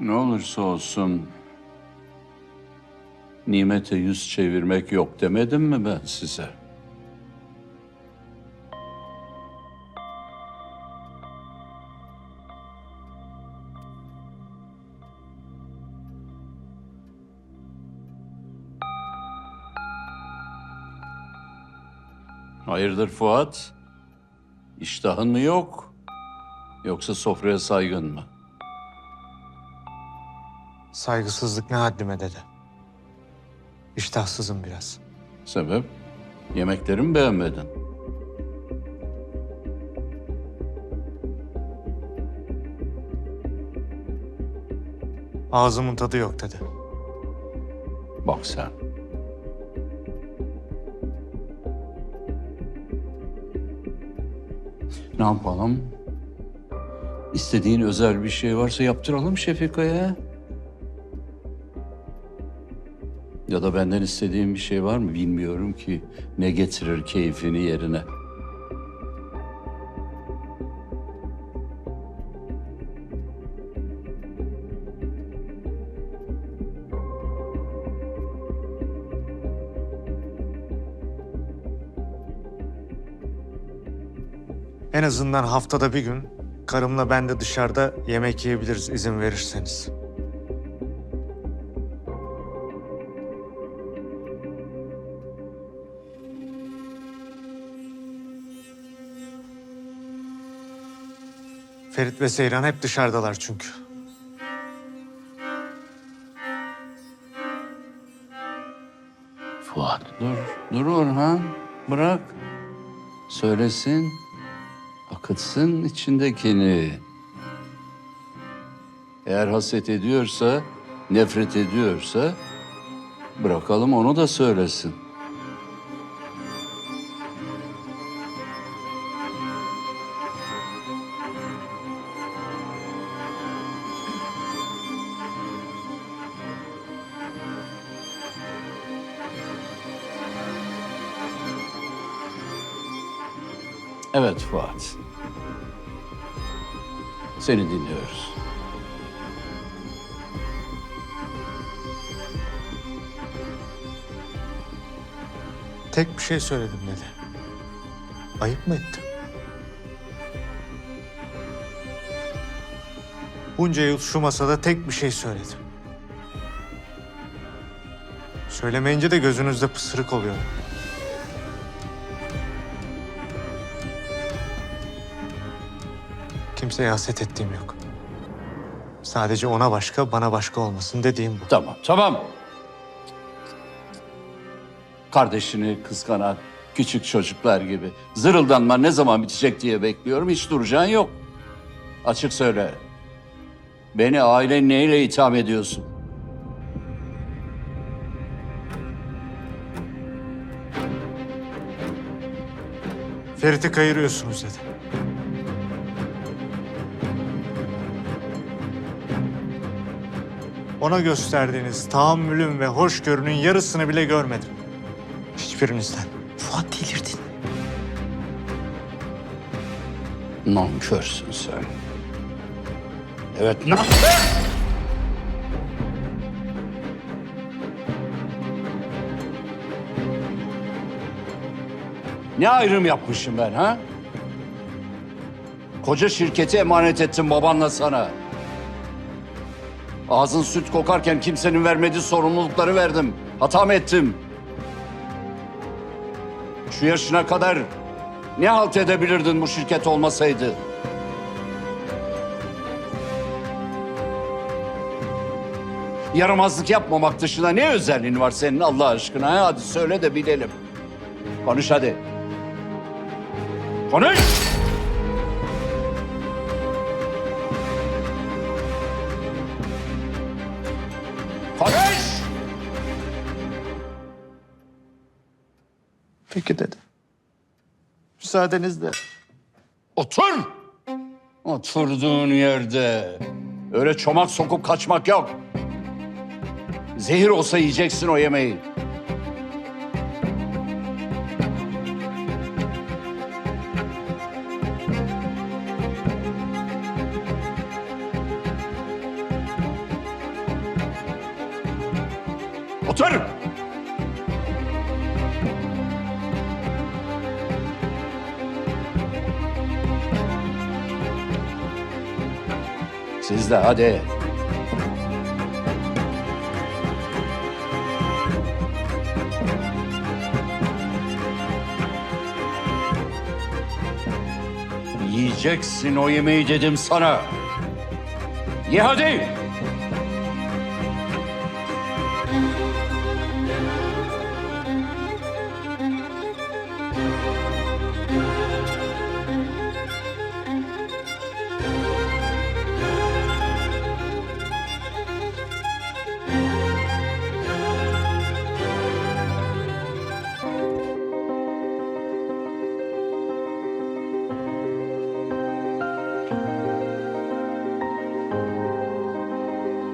Ne olursa olsun nimete yüz çevirmek yok demedim mi ben size? Hayırdır Fuat? İştahın mı yok? Yoksa sofraya saygın mı? Saygısızlık ne haddime dede. İştahsızım biraz. Sebep? Yemeklerimi beğenmedin. Ağzımın tadı yok dede. Bak sen. Ne yapalım? İstediğin özel bir şey varsa yaptıralım Şefika'ya. Ya da benden istediğin bir şey var mı bilmiyorum ki. Ne getirir keyfini yerine. En azından haftada bir gün karımla ben de dışarıda yemek yiyebiliriz izin verirseniz. Ferit ve Seyran hep dışarıdalar çünkü. Fuat dur, dur Orhan. Bırak. Söylesin. Akıtsın içindekini. Eğer haset ediyorsa, nefret ediyorsa bırakalım onu da söylesin. Evet Fuat. Seni dinliyoruz. Tek bir şey söyledim dedi. Ayıp mı ettim? Bunca yıl şu masada tek bir şey söyledim. Söylemeyince de gözünüzde pısırık oluyor. Kimseye haset ettiğim yok. Sadece ona başka, bana başka olmasın dediğim bu. Tamam, tamam. Kardeşini kıskanan küçük çocuklar gibi zırıldanma ne zaman bitecek diye bekliyorum. Hiç duracağın yok. Açık söyle. Beni ailen neyle itham ediyorsun? Ferit'i kayırıyorsunuz dedi. Ona gösterdiğiniz tahammülün ve hoşgörünün yarısını bile görmedim. Hiçbirinizden. Fuat delirdin. Nankörsün sen. Evet, nankör! Ne ayrım yapmışım ben ha? Koca şirketi emanet ettim babanla sana. Ağzın süt kokarken kimsenin vermediği sorumlulukları verdim. Hata mı ettim? Şu yaşına kadar ne halt edebilirdin bu şirket olmasaydı? Yaramazlık yapmamak dışında ne özelliğin var senin Allah aşkına? ha? Hadi söyle de bilelim. Konuş hadi. Konuş! Peki dedi. Müsaadenizle. Otur! Oturduğun yerde. Öyle çomak sokup kaçmak yok. Zehir olsa yiyeceksin o yemeği. Otur! Siz de hadi. Yiyeceksin o yemeği dedim sana. Ye hadi.